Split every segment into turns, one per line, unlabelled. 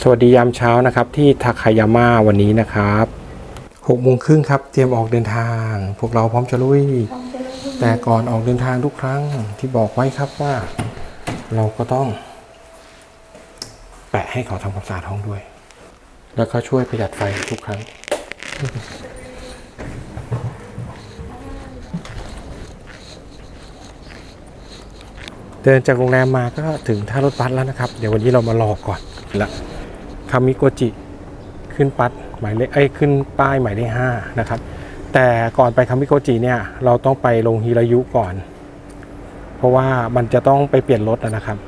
สวัสดียามเช้านะครับที่ทาคายาม่าวันนี้นะครับหกโมงครึ่งครับเตรียมออกเดินทาง พวกเราพร้อมจะลุย แต่ก่อนออกเดินทางทุกครั้งที่บอกไว้ครับว่า เราก็ต้อง แปะให้เขาทำความสะอาดห้องด้วย แล้วก็ช่วยประหยัดไฟทุกครั้ง เดินจากโรงแรมมาก็ถึงท่ารถบัสแล้วนะครับ เดี๋ยววันนี้เรามารอก่อนละ คามิโกจิขึ้นปัดหมายเลขเอ้ยขึ้นป้ายหมายเลขห้านะครับ แต่ก่อนไปคามิโกจิเนี่ยเราต้องไปลงฮิรายุก่อน เพราะว่ามันจะต้องไปเปลี่ยนรถนะครับ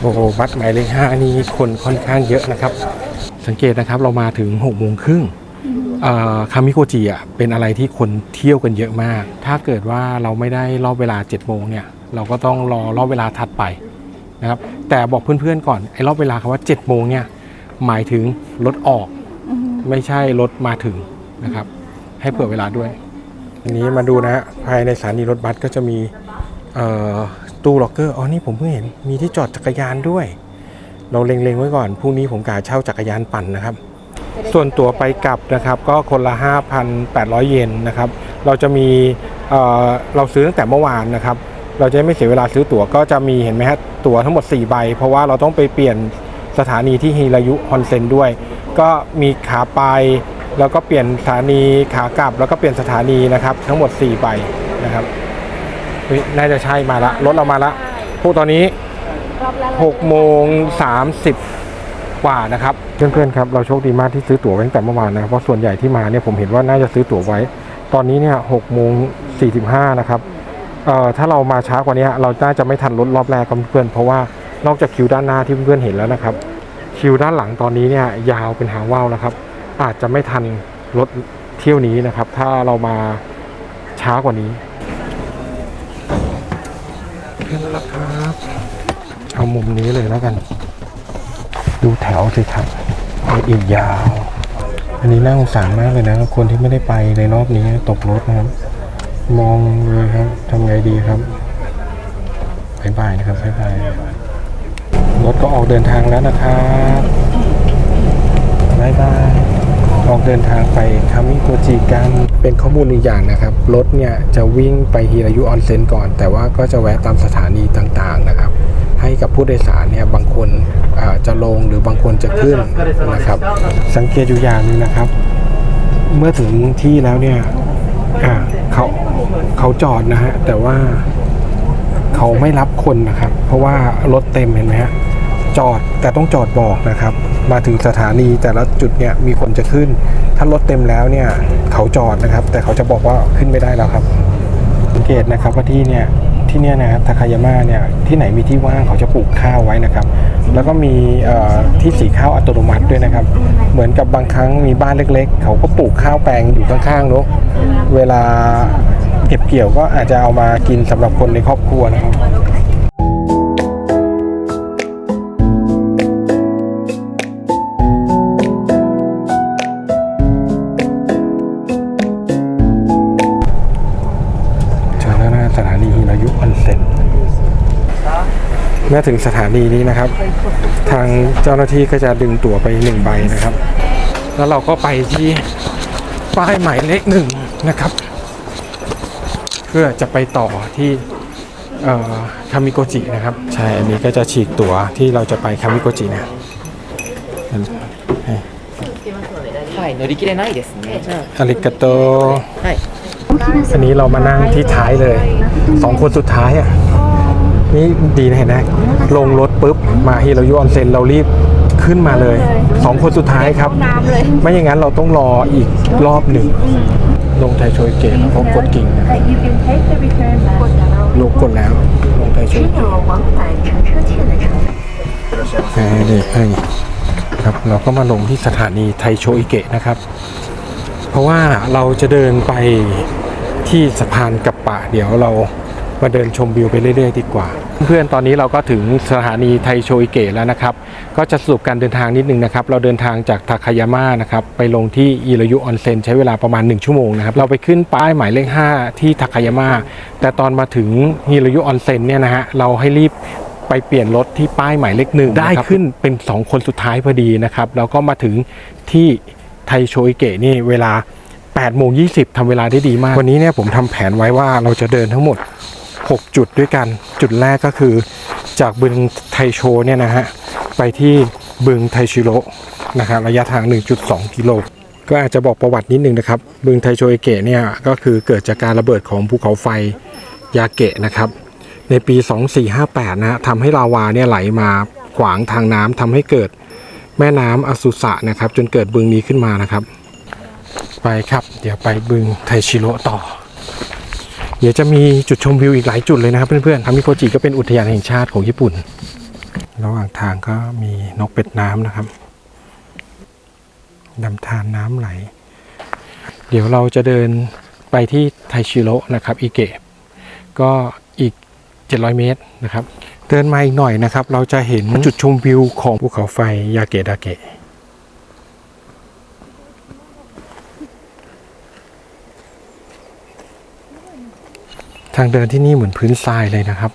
โอ้โหบัสหมายเลขห้านี่คนค่อนข้างเยอะนะครับ สังเกตนะครับเรามาถึงหกโมงครึ่งคามิโกจิอะเป็นอะไรที่คนเที่ยวกันเยอะมาก ถ้าเกิดว่าเราไม่ได้รอบเวลา7จ็ดโมงเนี่ยเราก็ต้องรอรอบเวลาถัดไปนะครับแต่บอกเพื่อนๆก่อนไอ้รอบเวลาคำว่า7จ็ดโมงเนี่ย หมายถึงรถออก ไม่ใช่รถมาถึงนะครับ ให้เผื่อเวลาด้วย อันนี้มาดูนะฮะภายในสถานีรถบัสก็จะมีเอ่อตู้ล็อกเกอร์อ๋อนี่ผมเพิ่งเห็นมีที่จอดจักรยานด้วย เราเล็งๆไว้ก่อนพรุ่งนี้ผมกะเช่าจักรยานปั่นนะครับ ส่วนตั๋วไปกลับนะครับ ก็คนละ 5,800 เยนนะครับ เราจะมีเอ่อเราซื้อตั้งแต่เมื่อวานนะครับ เราจะไม่เสียเวลาซื้อตั๋วก็จะมีเห็นไหมฮะตั๋วทั้งหมด 4 ใบ เพราะว่าเราต้องไปเปลี่ยน สถานีที่ฮิรายุฮอนเซ็นด้วย ก็มีขาไปแล้วก็เปลี่ยนสถานีขากลับ แล้วก็เปลี่ยนสถานีนะครับ ทั้งหมด 4 ใบนะครับเฮ้ยน่าจะใช่มาละรถเรามาละพวกตอนนี้
รอบละ
6โมง30 กว่านะครับเพื่อนๆครับเราโชคดีมากที่ซื้อตั๋วไว้ตั้งแต่เมื่อวานนะครับเพราะส่วนใหญ่ที่มาเนี่ยผมเห็นว่าน่าจะซื้อตั๋วไว้ ตอนนี้เนี่ย6โมง45นะครับเอ่อถ้าเรามาช้ากว่านี้เราน่าจะไม่ทันรถรอบแรกครับเพื่อนๆเพราะว่า นอกจากคิวด้านหน้าที่เพื่อนๆเห็นแล้วนะครับ คิวด้านหลังตอนนี้เนี่ยยาวเป็นหางว่าวนะครับ อาจจะไม่ทันรถเที่ยวนี้นะครับ ถ้าเรามาช้ากว่านี้เพื่อนละครับเอามุมนี้เลยแล้วกัน ดูแถวสิครับอีกยาว อันนี้น่าสงสารมากเลยนะคนที่ไม่ได้ไปในรอบนี้ตกรถนะครับ มองเลยครับทำไงดีครับบายบายนะครับบายบาย รถก็ออกเดินทางแล้วนะครับบายบายออกเดินทางไปคามิโกจิกันเป็นข้อมูลอีกอย่างนะครับ รถเนี่ยจะวิ่งไปฮิรายุออนเซ็นก่อน แต่ว่าก็จะแวะตามสถานีต่างๆนะครับ ให้กับผู้โดยสารเนี่ยบางคนจะลงหรือบางคนจะขึ้นนะครับ สังเกตอยู่อย่างนึงนะครับ เมื่อถึงที่แล้วเนี่ยเขาเขาจอดนะฮะแต่ว่า เขาไม่รับคนนะครับ เพราะว่ารถเต็มเห็นไหมฮะจอดแต่ต้องจอดบอกนะครับ มาถึงสถานีแต่ละจุดเนี่ยมีคนจะขึ้น ถ้ารถเต็มแล้วเนี่ยเขาจอดนะครับ แต่เขาจะบอกว่าขึ้นไม่ได้แล้วครับ สังเกตนะครับว่าที่เนี่ยที่เนี่ยนะครับทาคายาม่าเนี่ยที่ไหนมีที่ว่างเขาจะปลูกข้าวไว้นะครับ แล้วก็มีที่สีข้าวอัตโนมัติด้วยนะครับ เหมือนกับบางครั้งมีบ้านเล็ก ๆ เขาก็ปลูกข้าวแปลงอยู่ข้างๆเนอะเวลา เก็บเกี่ยวก็อาจจะเอามากินสำหรับคนในครอบครัวนะครับเจอแล้วนะสถานีฮิรายุออนเซ็นเมื่อถึงสถานีนี้นะครับ ทางเจ้าหน้าที่ก็จะดึงตั๋วไปหนึ่งใบนะครับ แล้วเราก็ไปที่ป้ายหมายเลขหนึ่งนะครับ เพื่อจะไปต่อที่เอ่อคามิโกจินะครับ ใช่ อันนี้ก็จะฉีกตั๋วที่เราจะไปคามิโกจินะ
はい、乗り切れないですね。じゃ
อาริกาโต
あ、はい。
อันนี้เรามานั่งที่ท้ายเลยสองคนสุดท้ายอ่ะนี่ดีนะเห็นไหมลงรถปุ๊บมาฮิรายุออนเซ็นเรารีบขึ้นมาเลยสองคนสุดท้ายครับ
น้ำเลย
ไม่อย่างนั้นเราต้องรออีกรอบหนึ่ง ลงไทยโชยเกตแล้วกกดกิ่งนะลงกดแล้วลงไทยโชยเกตนี่ให้ครับเราก็มาลงที่สถานีไทโชยเกะนะครับ เพราะว่าเราจะเดินไปที่สะพานกับป่าเดี๋ยวเรา มาเดินชมวิวไปเรื่อย ๆ ดีกว่า เพื่อนๆตอนนี้เราก็ถึงสถานีไทโชอิเกะแล้วนะครับ ก็จะสรุปการเดินทางนิดนึงนะครับ เราเดินทางจากทาคายาม่านะครับไปลงที่อิรายุออนเซ็นใช้เวลาประมาณ 1 ชั่วโมงนะครับ เราไปขึ้นป้ายหมายเลข 5 ที่ทาคายาม่าแต่ตอนมาถึงฮิรายุออนเซ็นเนี่ยนะฮะเราให้รีบไปไปเปลี่ยนรถที่ป้ายหมายเลขหนึ่งได้ขึ้นเป็น 2 คนสุดท้ายพอดีนะครับแล้วก็มาถึงที่ไทโชอิเกะนี่เวลา8โมง20ทำเวลาได้ดีมาก วันนี้เนี่ยผมทำแผนไว้ว่าเราจะเดินทั้งหมด 6 จุดด้วยกัน จุดแรกก็คือจากบึงไทโชเนี่ยนะฮะ ไปที่บึงไทชิโร่นะครับระยะทาง 1.2 กิโล ก็อาจจะบอกประวัตินิดนึงนะครับ บึงไทโชเอเกะเนี่ยก็คือเกิดจากการระเบิดของภูเขาไฟยาเกะนะครับ ในปี 2458 นะฮะทำให้ลาวาเนี่ยไหลมาขวางทางน้ำทำให้เกิดแม่น้ำอสุสะนะครับ จนเกิดบึงนี้ขึ้นมานะครับ ไปครับ เดี๋ยวไปบึงไทชิโร่ต่อ เดี๋ยวจะมีจุดชมวิวอีกหลายจุดเลยนะครับเพื่อนๆทามิโกจิก็เป็นอุทยานแห่งชาติของญี่ปุ่น ระหว่างทางก็มีนกเป็ดน้ำนะครับดำทานน้ำไหล เดี๋ยวเราจะเดินไปที่ไทชิโร่นะครับอิเกะก็อีก 700 เมตรนะครับ เดินมาอีกหน่อยนะครับ เราจะเห็นจุดชมวิวของภูเขาไฟยาเกะดาเกะ ทางเดินที่นี่เหมือนพื้นทรายเลยนะครับ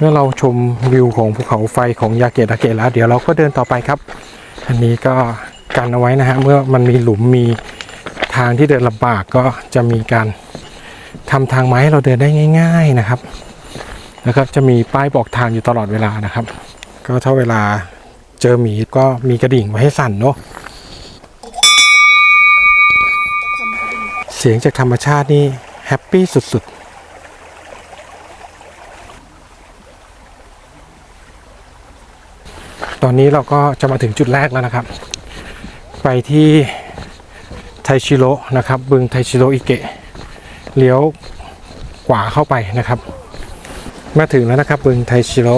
เมื่อเราชมวิวของภูเขาไฟของยาเกะดาเกะแล้ว เดี๋ยวเราก็เดินต่อไปครับ อันนี้ก็กันเอาไว้นะฮะ เมื่อมันมีหลุมมีทางที่เดินลำบากก็จะมีการ ทำทางไม้ให้เราเดินได้ง่าย ๆนะครับแล้วก็จะมีป้ายบอกทางอยู่ตลอดเวลานะครับ ก็ถ้าเวลาเจอหมีก็มีกระดิ่งไว้ให้สั่นเนาะเสียงจากธรรมชาตินี่แฮปปี้สุดๆตอนนี้เราก็จะมาถึงจุดแรกแล้วนะครับ ไปที่ไทชิโร่นะครับ บึงไทชิโร่อิเกะ เลี้ยวขวาเข้าไปนะครับ มาถึงแล้วนะครับบึงไทชิโร่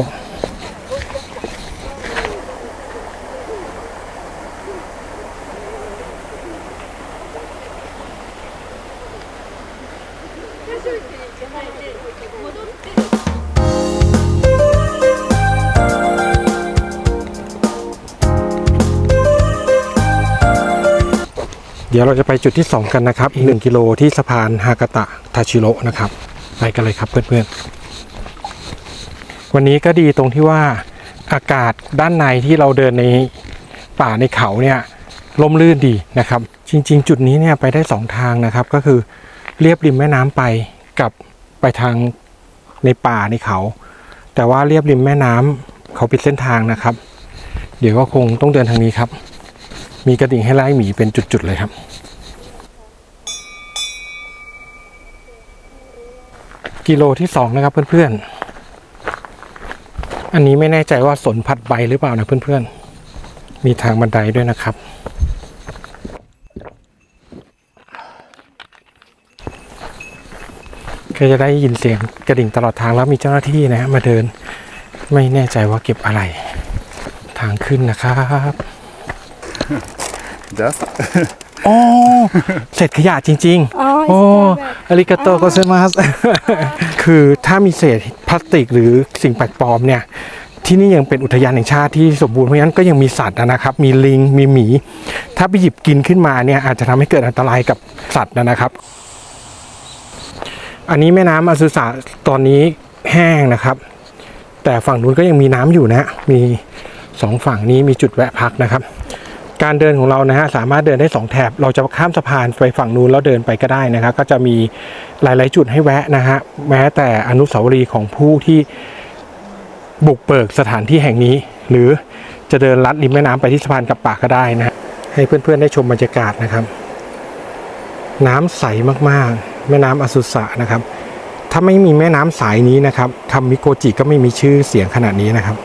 ดี๋ยวเราจะไปจุดที่ 2 กันนะครับ อีก 1 กิโลที่สะพานฮากาตะทาชิโร่นะครับ ไปกันเลยครับเพื่อนๆ วันนี้ก็ดีตรงที่ว่าอากาศด้านในที่เราเดินในป่าในเขาเนี่ยลมลื่นดีนะครับ จริง ๆ จุดนี้เนี่ยไปได้ 2 ทางนะครับ ก็คือเรียบริมแม่น้ำไปกับไปทางในป่าในเขา แต่ว่าเรียบริมแม่น้ำเขาปิดเส้นทางนะครับ เดี๋ยวก็คงต้องเดินทางนี้ครับ มีกระดิ่งให้ไล่หมีเป็นจุด ๆ เลยครับ กิโลที่สองนะครับเพื่อนๆ อันนี้ไม่แน่ใจว่าสนผัดใบหรือเปล่านะเพื่อนๆ มีทางบันไดด้วยนะครับ ก็จะได้ยินเสียงกระดิ่งตลอดทางแล้วมีเจ้าหน้าที่นะฮะมาเดิน ไม่แน่ใจว่าเก็บอะไร ทางขึ้นนะครับ
Just
โอ้เศษขยะจริงๆ
อ๋อ
โอ้ อาริกาโตโกเซมัส คือถ้ามีเศษพลาสติกหรือสิ่งแปลกปลอมเนี่ย ที่นี่ยังเป็นอุทยานแห่งชาติที่สมบูรณ์เพราะฉะนั้นก็ยังมีสัตว์นะครับ มีลิง มีหมี ถ้าไปหยิบกินขึ้นมาเนี่ยอาจจะทำให้เกิดอันตรายกับสัตว์นะครับ อันนี้แม่น้ำอาซุสะตอนนี้แห้งนะครับ แต่ฝั่งนู้นก็ยังมีน้ำอยู่นะ มีสองฝั่งนี้มีจุดแวะพักนะครับ การเดินของเรานะฮะสามารถเดินได้ 2 แถบ เราจะข้ามสะพานไปฝั่งนู้นแล้วเดินไปก็ได้นะครับก็จะมีหลาย ๆ จุดให้แวะนะฮะแม้แต่อนุสาวรีย์ของผู้ที่บุกเบิกสถานที่แห่งนี้ หรือจะเดินลัดริมแม่น้ำไปที่สะพานกับป่าก็ได้นะฮะให้เพื่อน ๆ ได้ชมบรรยากาศนะครับ น้ำใสมากๆ แม่น้ำอสุสะนะครับ ถ้าไม่มีแม่น้ำสายนี้นะครับทำมิโกจิก็ไม่มีชื่อเสียงขนาดนี้นะครับ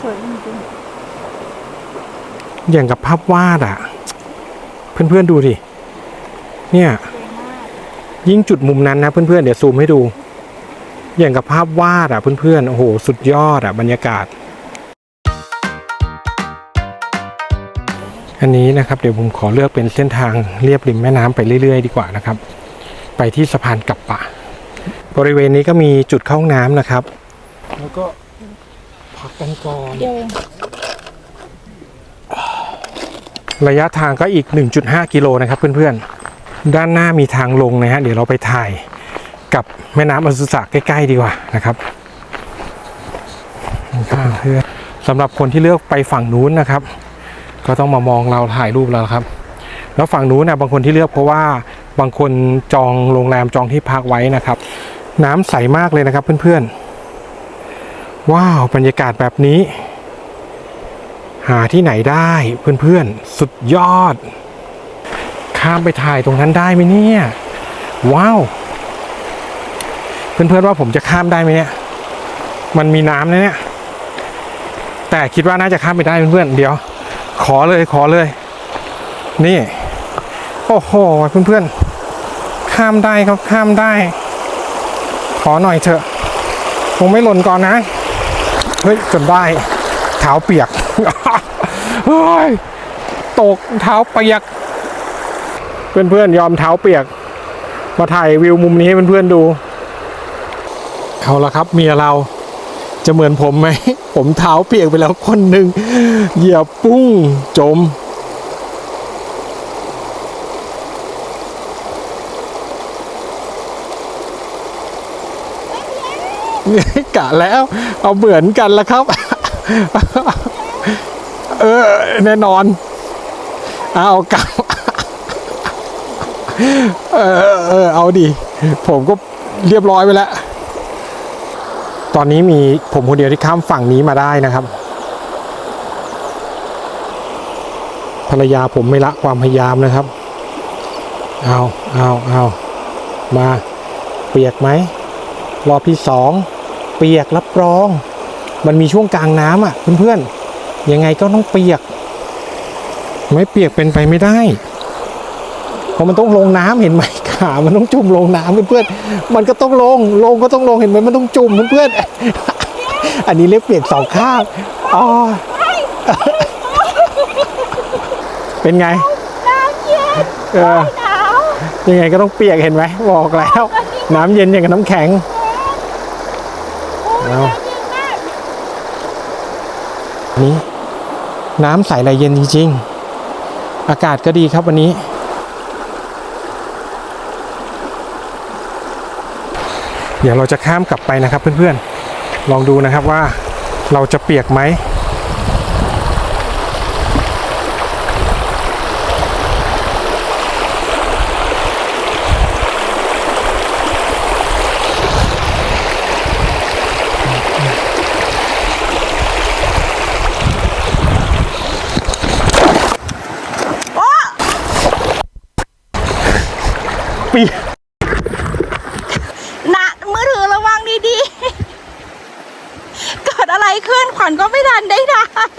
สวยจริง
อย่างกับภาพวาดอะเพื่อนๆดูดิเนี่ยยิ่งจุดมุมนั้นนะเพื่อนๆเดี๋ยวซูมให้ดู อย่างกับภาพวาดอะเพื่อนๆโอ้โหสุดยอดอะบรรยากาศ อันนี้นะครับเดี๋ยวผมขอเลือกเป็นเส้นทางเรียบริมแม่น้ำไปเรื่อย ๆ ดีกว่านะครับ ไปที่สะพานกับปะ บริเวณนี้ก็มีจุดเข้าห้องน้ำนะครับ แล้วก็ พักกันก่อน
เดียวเอง
ระยะทางก็อีก 1.5 กิโลนะครับเพื่อนๆ ด้านหน้ามีทางลงนะฮะ เดี๋ยวเราไปถ่ายกับแม่น้ำอสุสะใกล้ๆดีกว่านะครับข้างเพื่อนสำหรับคนที่เลือกไปฝั่งนู้นนะครับ ก็ต้องมามองเราถ่ายรูปแล้วครับ แล้วฝั่งนู้นนะบางคนที่เลือกเพราะว่าบางคนจองโรงแรมจองที่พักไว้นะครับ น้ำใสมากเลยนะครับเพื่อนๆ ว้าว บรรยากาศแบบนี้ หาที่ไหนได้เพื่อนๆ สุดยอด ข้ามไปถ่ายตรงนั้นได้ไหมเนี่ย ว้าว เพื่อนๆว่าผมจะข้ามได้ไหมเนี่ย มันมีน้ำนะเนี่ย แต่คิดว่าน่าจะข้ามไปได้เพื่อนๆ เดี๋ยว ขอเลยขอเลย นี่ โอ้โห เพื่อนๆ ข้ามได้ครับข้ามได้ ขอหน่อยเถอะคงไม่หล่นก่อนนะ เฮ้ยจนได้เท้าเปียกเฮ้ยตกเท้าเปียก เพื่อนๆยอมเท้าเปียก มาถ่ายวิวมุมนี้ให้เพื่อนๆดูเอาละครับเมียเราจะเหมือนผมไหม ผมเท้าเปียกไปแล้วคนหนึ่งเหยียบปุ้งจม กะแล้วเอาเหมือนกันแล้วครับ เออ แน่นอน เอากลับเออเออเอาดิผมก็เรียบร้อยไปแล้ว ตอนนี้มีผมคนเดียวที่ข้ามฝั่งนี้มาได้นะครับ ภรรยาผมไม่ละความพยายามนะครับ เอาเอาเอามาเปียกไหม รอบที่สอง เปียกรับรอง มันมีช่วงกลางน้ำอะเพื่อนๆยังไงก็ต้องเปียก ไม่เปียกเป็นไปไม่ได้เพราะมันต้องลงน้ำเห็นไหมขา มันต้องจุ่มลงน้ำเพื่อนๆมันก็ต้องลง ลงก็ต้องลงเห็นไหมมันต้องจุ่มเพื่อนๆอันนี้เรียกเปียกสองข้างอ๋อเป็นไงเออยังไงก็ต้องเปียกเห็นไหมบอกแล้ว น้ำเย็นอย่างกับน้ำแข็ง เอานี้น้ำใสไหลเย็นจริงๆ อากาศก็ดีครับวันนี้ เดี๋ยวเราจะข้ามกลับไปนะครับเพื่อนๆ ลองดูนะครับว่าเราจะเปียกไหม เปียก
นะมือถือระวังดีๆ เกิดอะไรขึ้นขวัญก็ไม่ทันได้ถ่าย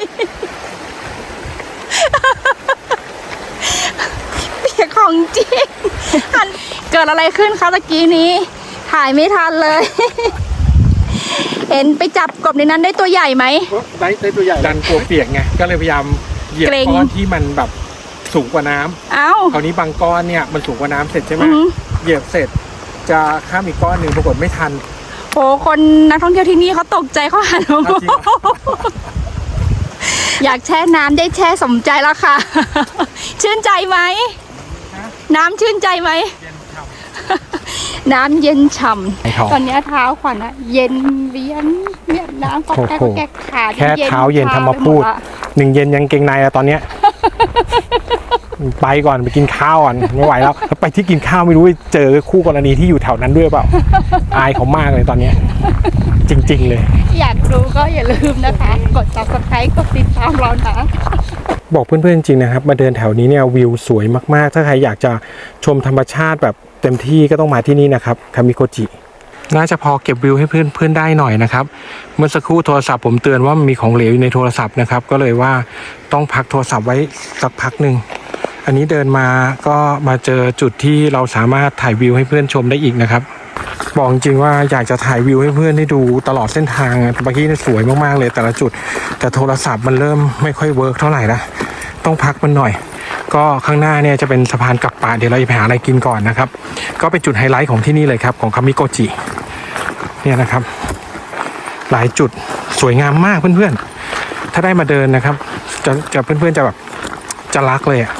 เปียกของจริงหัน เกิดอะไรขึ้นคะตะกี้นี้ ถ่ายไม่ทันเลย เห็นไปจับกบในนั้นได้ตัวใหญ่ไหม
ได้ได้ตัวใหญ่ดันกลัวเปียกไงก็เลยพยายามเหยียบ
เกรง
ก้อนที่มันแบบสูงกว่าน้ำ
เอ้า
คราวนี้บางก้อนเนี่ยมันสูงกว่าน้ำเสร็จใช่ไหม
อือหือ
เหยียบเสร็จจะข้ามอีกก้อนหนึ่งปรากฏไม่ทัน
โหคนนักท่องเที่ยวที่นี่เขาตกใจเขาหันมา
เอาจริงเหรอ
อยากแช่น้ำได้แช่สมใจแล้วค่ะ ชื่นใจไหมน้ำชื่นใจไหม น้ำเย็นฉ่
ไอ้ทองำ
ตอนนี้เท้าขวัญอะเย็นเวียนเนี่ยน้ำก็แก
โอ้โห
แกขา
แค่เท้าเย็นทำมาพูดหนึ่งเย็นยังเกงในอะตอนเนี้ยไปก่อนไปกินข้าวก่อนไม่ไหวแล้วแล้วไปที่กินข้าวไม่รู้ไปเจอคู่กรณีที่อยู่แถวนั้นด้วยเปล่าอายเขามากเลยตอนเนี้ยจริง ๆ เลย
อยากดูก็อย่าลืมนะคะ กด subscribe กดติดตามเรานะ
บอกเพื่อนๆจริงๆนะครับ มาเดินแถวนี้เนี่ยวิวสวยมากๆ ถ้าใครอยากจะชมธรรมชาติแบบ เต็มที่ก็ต้องมาที่นี่นะครับคามิโกจิน่าจะพอเก็บวิวให้เพื่อนๆได้หน่อยนะครับ เมื่อสักครู่โทรศัพท์ผมเตือนว่ามีของเหลวอยู่ในโทรศัพท์นะครับ ก็เลยว่าต้องพักโทรศัพท์ไว้สักพักหนึ่ง อันนี้เดินมาก็มาเจอจุดที่เราสามารถถ่ายวิวให้เพื่อนชมได้อีกนะครับ บอกจริงว่าอยากจะถ่ายวิวให้เพื่อนได้ดูตลอดเส้นทางเมื่อกี้นี่สวยมากๆเลยแต่ละจุด แต่โทรศัพท์มันเริ่มไม่ค่อยเวิร์กเท่าไหร่ละต้องพักมันหน่อย ก็ข้างหน้าเนี่ยจะเป็นสะพานกลับป่าเดี๋ยวเราจะไปหาอะไรกินก่อนนะครับ ก็เป็นจุดไฮไลท์ของที่นี่เลยครับ ของคามิโกจิเนี่ยนะครับ หลายจุดสวยงามมากเพื่อนๆ ถ้าได้มาเดินนะครับ จะจะเพื่อนๆจะแบบจะรักเลยอะ่ะ